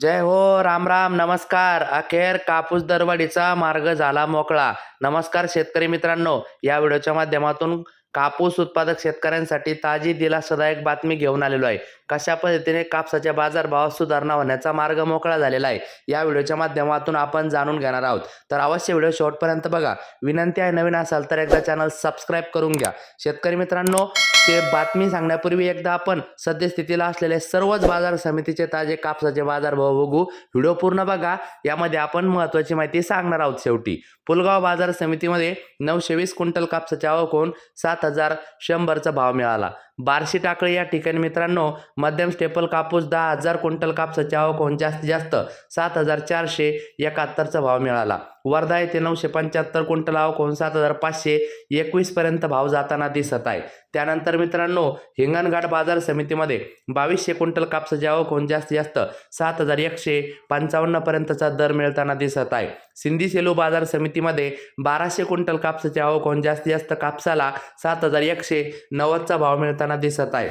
जय हो राम राम नमस्कार. अखेर कापूस दरवाढीचा मार्ग झाला मोकळा. नमस्कार शेतकरी मित्रांनो. या व्हिडिओच्या माध्यमातून कापूस उत्पादक शेतकऱ्यांसाठी ताजी दिलासादायक बातमी घेऊन आलेलो आहे. कशा पद्धतीने कापसाच्या बाजारभावात सुधारणा होण्याचा मार्ग मोकळा झालेला आहे या व्हिडिओच्या माध्यमातून आपण जाणून घेणार आहोत. तर अवश्य व्हिडिओ शेवटपर्यंत बघा. विनंती आहे नवीन असाल तर एकदा चॅनल सबस्क्राईब करून घ्या. शेतकरी मित्रांनो ते बातमी सांगण्यापूर्वी एकदा आपण सद्यस्थितीला असलेले सर्वच बाजार समितीचे ताजे कापसाचे बाजारभाव बघू. व्हिडिओ पूर्ण बघा. यामध्ये आपण महत्त्वाची माहिती सांगणार आहोत शेवटी. पुलगाव बाजार समितीमध्ये नऊशे वीस क्विंटल कापसाच्या आवक होऊन सात हजार शंभरचा भाव मिळाला. बार्शी टाकळी या ठिकाणी मित्रांनो मध्यम स्टेपल कापूस दहा हजार क्विंटल कापसाची आवक होऊन जास्तीत जास्त सात हजार चारशे एकाहत्तरचा भाव मिळाला. वर्धा येथे नऊशे पंच्याहत्तर क्विंटल आवक होऊन सात हजार पाचशे एकवीसपर्यंत भाव जाताना दिसत आहे. त्यानंतर मित्रांनो हिंगणघाट बाजार समितीमध्ये बावीसशे क्विंटल कापसाची आवक होऊन जास्तीत जास्त सात हजार एकशे पंचावन्नपर्यंतचा दर मिळताना दिसत आहे. सिंधी सेलू बाजार समितीमध्ये बाराशे क्विंटल कापसाची आवक होऊन जास्तीत जास्त कापसाला सात हजार एकशे नव्वदचा भाव मिळताना दिसत आहे.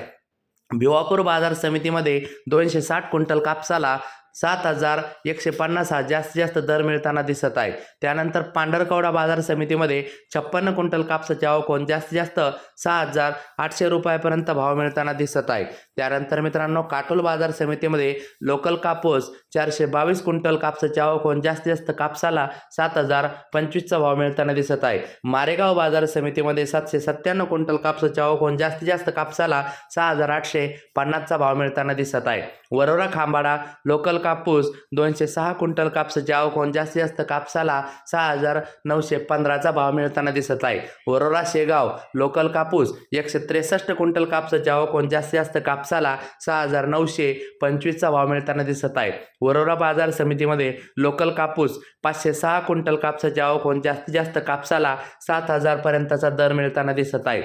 भिवापूर बाजार समितीमध्ये दोनशे साठ क्विंटल कापसाला सात हजार एकशे पन्नास हा जास्तीत जास्त दर मिळताना दिसत आहे. त्यानंतर पांढरकवडा बाजार समितीमध्ये छप्पन्न क्विंटल कापसाची आवक होऊन जास्तीत जास्त सहा हजार आठशे रुपयापर्यंत भाव मिळताना दिसत आहे. त्यानंतर मित्रांनो काटोल बाजार समितीमध्ये लोकल कापूस चारशे बावीस क्विंटल कापसाची आवक होऊन जास्तीत जास्त कापसाला सात हजार पंचवीसचा भाव मिळताना दिसत आहे. मारेगाव बाजार समितीमध्ये सातशे सत्त्याण्णव क्विंटल कापसाची आवक होऊन जास्तीत जास्त कापसाला सहा हजार आठशे पन्नासचा भाव मिळताना दिसत आहे. वरोरा खांबाडा लोकल कापूस दोनशे सहा क्विंटल कापसाची आवक होऊन जास्तीत जास्त कापसाला सहा हजार नऊशे पंधराचा भाव मिळताना दिसत आहे. वरोरा शेगाव लोकल कापूस एकशे त्रेसष्ट क्विंटल कापसाची आवक होऊन जास्तीत जास्त कापसाला सहा हजार नऊशे पंचवीसचा भाव मिळताना दिसत आहे. वरोरा बाजार समितीमध्ये लोकल कापूस पाचशे सहा क्विंटल कापसाची आवक होऊन जास्तीत जास्त कापसाला सात हजारपर्यंतचा दर मिळताना दिसत आहे.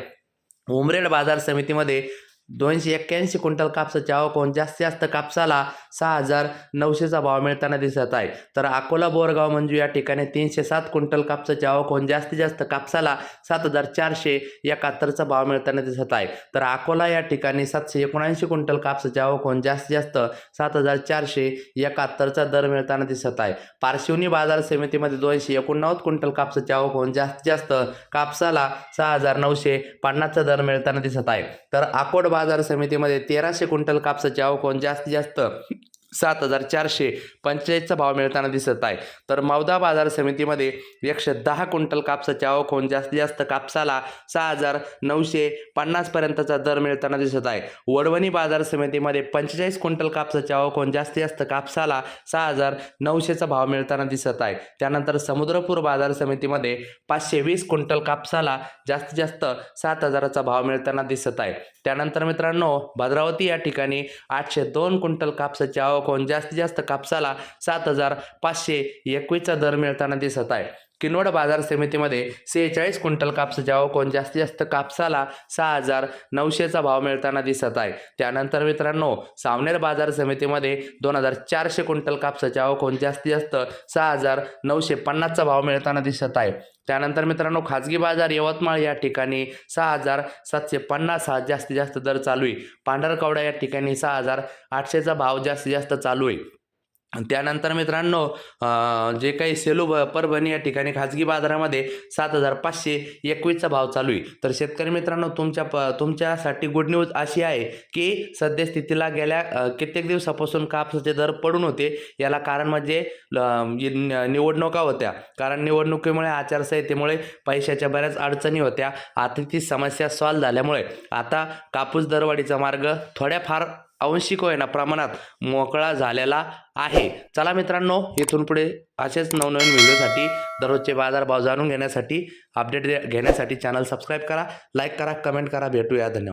उमरेड बाजार समितीमध्ये दोनशे एक्क्याऐंशी क्विंटल कापसाची आवक होऊन जास्तीत जास्त कापसाला सहा हजार नऊशेचा भाव मिळताना दिसत आहे. तर अकोला बोरगाव मंजू या ठिकाणी तीनशे सात क्विंटल कापसाची आवक होऊन जास्तीत जास्त कापसाला सात हजार चारशे एकाहत्तरचा भाव मिळताना दिसत आहे. तर अकोला या ठिकाणी सातशे एकोणऐंशी क्विंटल कापसाची आवक होऊन जास्तीत जास्त सात हजार चारशे एकाहत्तरचा दर मिळताना दिसत आहे. पारशिवनी बाजार समितीमध्ये दोनशे एकोणनव्वद क्विंटल कापसाची आवक होऊन जास्तीत जास्त कापसाला सहा हजार नऊशे पन्नासचा दर मिळताना दिसत आहे. तर अकोट बाजार समितीमध्ये तेराशे क्विंटल कापसाची आवक होऊन जास्तीत जास्त सात हजार चारशे पंचेचाळीसचा भाव मिळताना दिसत आहे. तर मौदा बाजार समितीमध्ये एकशे दहा क्विंटल कापसाची आवक होऊन जास्तीत जास्त कापसाला सहा हजार नऊशे पन्नासपर्यंतचा दर मिळताना दिसत आहे. वडवणी बाजार समितीमध्ये पंचेचाळीस क्विंटल कापसाची आवक होऊन जास्तीत जास्त कापसाला सहा हजार नऊशेचा भाव मिळताना दिसत आहे. त्यानंतर समुद्रपूर बाजार समितीमध्ये पाचशे वीस क्विंटल कापसाला जास्तीत जास्त सात हजाराचा भाव मिळताना दिसत आहे. त्यानंतर मित्रांनो भद्रावती या ठिकाणी आठशे दोन क्विंटल कापसाची आवक होऊन जास्तीत जास्त कापसाला सात हजार पाचशे एकवीसचा दर मिळताना दिसत आहे. किनवट बाजार समितीमध्ये सेहेचाळीस क्विंटल कापसाच्या कोण जास्तीत जास्त कापसाला सहा हजार नऊशेचा भाव मिळताना दिसत आहे. त्यानंतर मित्रांनो सावनेर बाजार समितीमध्ये दोन हजार चारशे क्विंटल कापसाच्या कोण जास्तीत जास्त सहा हजार नऊशे पन्नासचा भाव मिळताना दिसत आहे. त्यानंतर मित्रांनो खाजगी बाजार यवतमाळ या ठिकाणी सहा हजार सातशे पन्नास हा जास्तीत जास्त दर चालू आहे. पांढरकवडा या ठिकाणी सहा हजार आठशेचा भाव जास्तीत जास्त चालू आहे. त्यानंतर मित्रांनो जे काही सेलू ब परभणी या ठिकाणी खाजगी बाजारामध्ये सात हजार पाचशे एकवीसचा भाव चालू आहे. तर शेतकरी मित्रांनो तुमच्या प तुमच्यासाठी गुड न्यूज अशी आहे की सद्यस्थितीला गेल्या कित्येक दिवसापासून कापसाचे दर पडून होते. याला कारण म्हणजे निवडणुका होत्या. कारण निवडणुकीमुळे आचारसंहितेमुळे पैशाच्या बऱ्याच अडचणी होत्या. आता ती समस्या सॉल्व्ह झाल्यामुळे आता कापूस दरवाढीचा मार्ग थोड्याफार अंशिक होईना प्रमाणात मोकळा झालेला आहे. चला मित्रांनो इथून पुढे असेच नवनवीन व्हिडिओसाठी दररोजचे बाजारभाव जाणून घेण्यासाठी अपडेट घेण्यासाठी चॅनल सबस्क्राईब करा लाईक करा कमेंट करा. भेटूया. धन्यवाद.